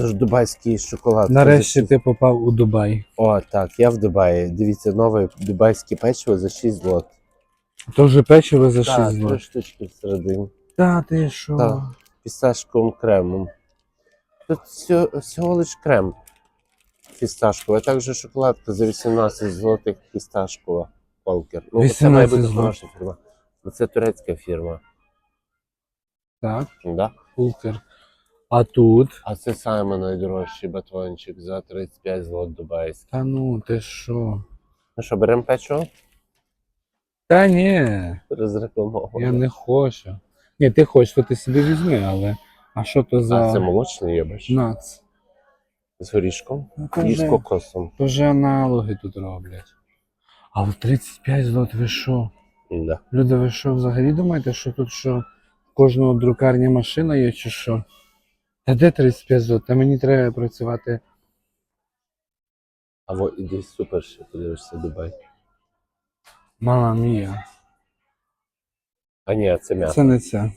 Це ж дубайський шоколад. Нарешті ти попав у Дубай. О, так, я в Дубаї. Дивіться, нове дубайське печиво за 6 злот. То вже печиво за 6 Так, три злотих. штучки всередині. Та ти що? Так. Фісташковим кремом. Тут всього, всього лиш крем фісташковий, а також шоколадка за 18 злотих фісташкова. Полкер. Ну, це має 18 бути злотих. фірма. Це турецька фірма. Так, Да? пулкер. А тут? А це саме найдорожчий батончик за 35 злот дубайський. Та ну, ти що? Ну що, беремо печиво? Та ні, Розрекламовано. я не хочу. Ні, ти хочеш, то ти собі візьми, але. А що то за А це молочний є, бач? нац? З горішком Ну, то і з кокосом. то вже аналоги тут роблять. А в 35 злот ви що? Да. Люди, ви що взагалі думаєте, що тут що кожного друкарня машина є чи що? Та де 35 злот? Та мені треба працювати. Або іди супер ще подивишся Дубай. Мама мія. А ні, це м'ясо. Це не це.